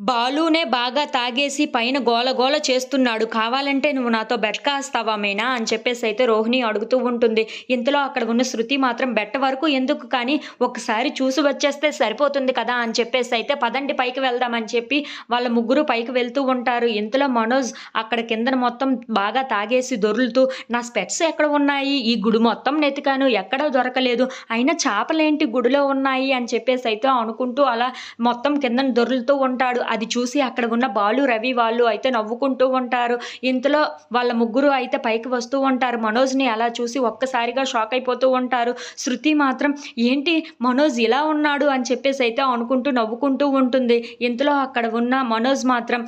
బాలునే బాగా తాగేసి పైన గోల గోల చేస్తున్నాడు. కావాలంటే నువ్వు నాతో బెట్ కాస్తావా మీనా? అని చెప్పేసి అయితే రోహిణి అడుగుతూ ఉంటుంది. ఇంతలో అక్కడ ఉన్న శృతి మాత్రం బెట్ట వరకు ఎందుకు కానీ ఒకసారి చూసి వచ్చేస్తే సరిపోతుంది కదా అని చెప్పేసి అయితే పదండి పైకి వెళ్దామని చెప్పి వాళ్ళ ముగ్గురు పైకి వెళ్తూ ఉంటారు. ఇంతలో మనోజ్ అక్కడ కిందన మొత్తం బాగా తాగేసి దొరులుతూ నా స్పెట్స్ ఎక్కడ ఉన్నాయి? ఈ గుడి మొత్తం నెతికాను ఎక్కడా దొరకలేదు. అయినా చేపలేంటి గుడిలో ఉన్నాయి? అని చెప్పేసి అయితే అనుకుంటూ అలా మొత్తం కిందన దొరులుతూ ఉంటాడు. అది చూసి అక్కడ ఉన్న బాలు రవి వాళ్ళు అయితే నవ్వుకుంటూ ఉంటారు. ఇంతలో వాళ్ళ ముగ్గురు అయితే పైకి వస్తూ ఉంటారు. మనోజ్ని అలా చూసి ఒక్కసారిగా షాక్ అయిపోతూ ఉంటారు. శృతి మాత్రం ఏంటి మనోజ్ ఇలా ఉన్నాడు? అని చెప్పేసి అయితే అనుకుంటూ నవ్వుకుంటూ ఉంటుంది. ఇంతలో అక్కడ ఉన్న మనోజ్ మాత్రం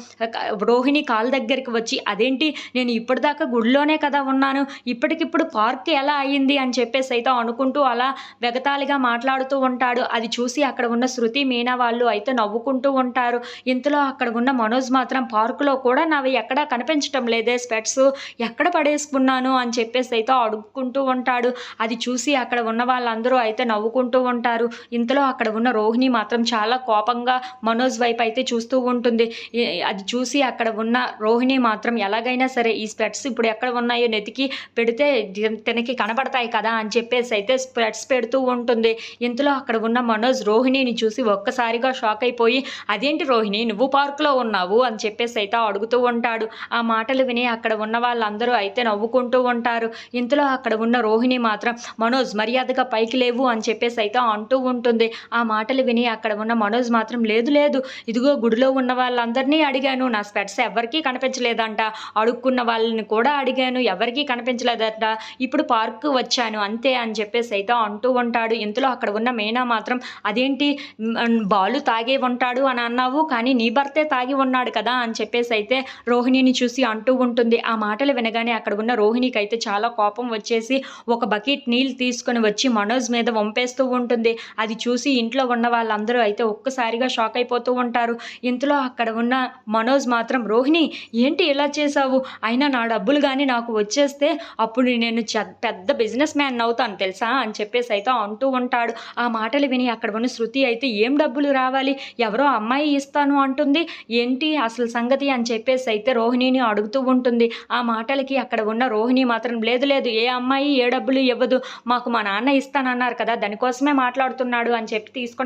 రోహిణి కాల్ దగ్గరికి వచ్చి అదేంటి? నేను ఇప్పటిదాకా గుడిలోనే కదా ఉన్నాను. ఇప్పటికిప్పుడు పార్క్ ఎలా అయ్యింది? అని చెప్పేసి అయితే అనుకుంటూ అలా వెగతాళిగా మాట్లాడుతూ ఉంటాడు. అది చూసి అక్కడ ఉన్న శృతి మీనా వాళ్ళు అయితే నవ్వుకుంటూ ఉంటారు. ఇంతలో అక్కడ ఉన్న మనోజ్ మాత్రం పార్కులో కూడా నావి ఎక్కడా కనిపించటం లేదే స్పెట్స్ ఎక్కడ పడేసుకున్నాను అని చెప్పేసి అయితే అడుక్కుంటూ ఉంటాడు. అది చూసి అక్కడ ఉన్న వాళ్ళందరూ అయితే నవ్వుకుంటూ ఉంటారు. ఇంతలో అక్కడ ఉన్న రోహిణి మాత్రం చాలా కోపంగా మనోజ్ వైపు అయితే చూస్తూ ఉంటుంది. అది చూసి అక్కడ ఉన్న రోహిణి మాత్రం ఎలాగైనా సరే ఈ స్పెట్స్ ఇప్పుడు ఎక్కడ ఉన్నాయో నెతికి పెడితే తనకి కనబడతాయి కదా అని చెప్పేసి అయితే స్పెట్స్ పెడుతూ ఉంటుంది. ఇంతలో అక్కడ ఉన్న మనోజ్ రోహిణిని చూసి ఒక్కసారిగా షాక్ అయిపోయి అదేంటి రోహిణి? నువ్వు పార్కులో ఉన్నావు అని చెప్పేసి అయితే అడుగుతూ ఉంటాడు. ఆ మాటలు విని అక్కడ ఉన్న వాళ్ళందరూ అయితే నవ్వుకుంటూ ఉంటారు. ఇంతలో అక్కడ ఉన్న రోహిణి మాత్రం మనోజ్ మర్యాదగా పైకి లేవు అని చెప్పేసి అయితే అంటూ ఉంటుంది. ఆ మాటలు విని అక్కడ ఉన్న మనోజ్ మాత్రం లేదు లేదు ఇదిగో గుడిలో ఉన్న వాళ్ళందరినీ అడిగాను. నా స్పెట్స్ ఎవరికీ కనిపించలేదంట. అడుక్కున్న వాళ్ళని కూడా అడిగాను. ఎవరికీ కనిపించలేదట. ఇప్పుడు పార్క్ వచ్చాను అంతే అని చెప్పేసి అయితే అంటూ ఉంటాడు. ఇంతలో అక్కడ ఉన్న మీనా మాత్రం అదేంటి? బాలు తాగే ఉంటాడు అని అన్నావు. కానీ నీ భర్తే తాగి ఉన్నాడు కదా అని చెప్పేసి అయితే రోహిణిని చూసి అంటూ ఉంటుంది. ఆ మాటలు వినగానే అక్కడ ఉన్న రోహిణికి అయితే చాలా కోపం వచ్చేసి ఒక బకెట్ నీళ్ళు తీసుకొని వచ్చి మనోజ్ మీద వంపేస్తూ ఉంటుంది. అది చూసి ఇంట్లో ఉన్న వాళ్ళందరూ అయితే ఒక్కసారిగా షాక్ అయిపోతూ ఉంటారు. ఇంతలో అక్కడ ఉన్న మనోజ్ మాత్రం రోహిణి ఏంటి ఇలా చేసావు అయినా నా డబ్బులు కానీ నాకు వచ్చేస్తే అప్పుడు నేను పెద్ద బిజినెస్ మ్యాన్ అవుతాను తెలుసా? అని చెప్పేసి అయితే అంటూ ఉంటాడు. ఆ మాటలు విని అక్కడ ఉన్న శృతి అయితే ఏం డబ్బులు రావాలి? ఎవరో అమ్మాయి ఇస్తాను అంటుంది. ఏంటి అసలు సంగతి అని చెప్పేసి అయితే రోహిణిని అడుగుతూ ఉంటుంది. ఆ మాటలకి అక్కడ ఉన్న రోహిణి మాత్రం లేదు లేదు ఏ అమ్మాయి ఏ డబ్బులు ఇవ్వదు. మాకు మా నాన్న ఇస్తానన్నారు కదా దానికోసమే మాట్లాడుతున్నాడు అని చెప్పి తీసుకొని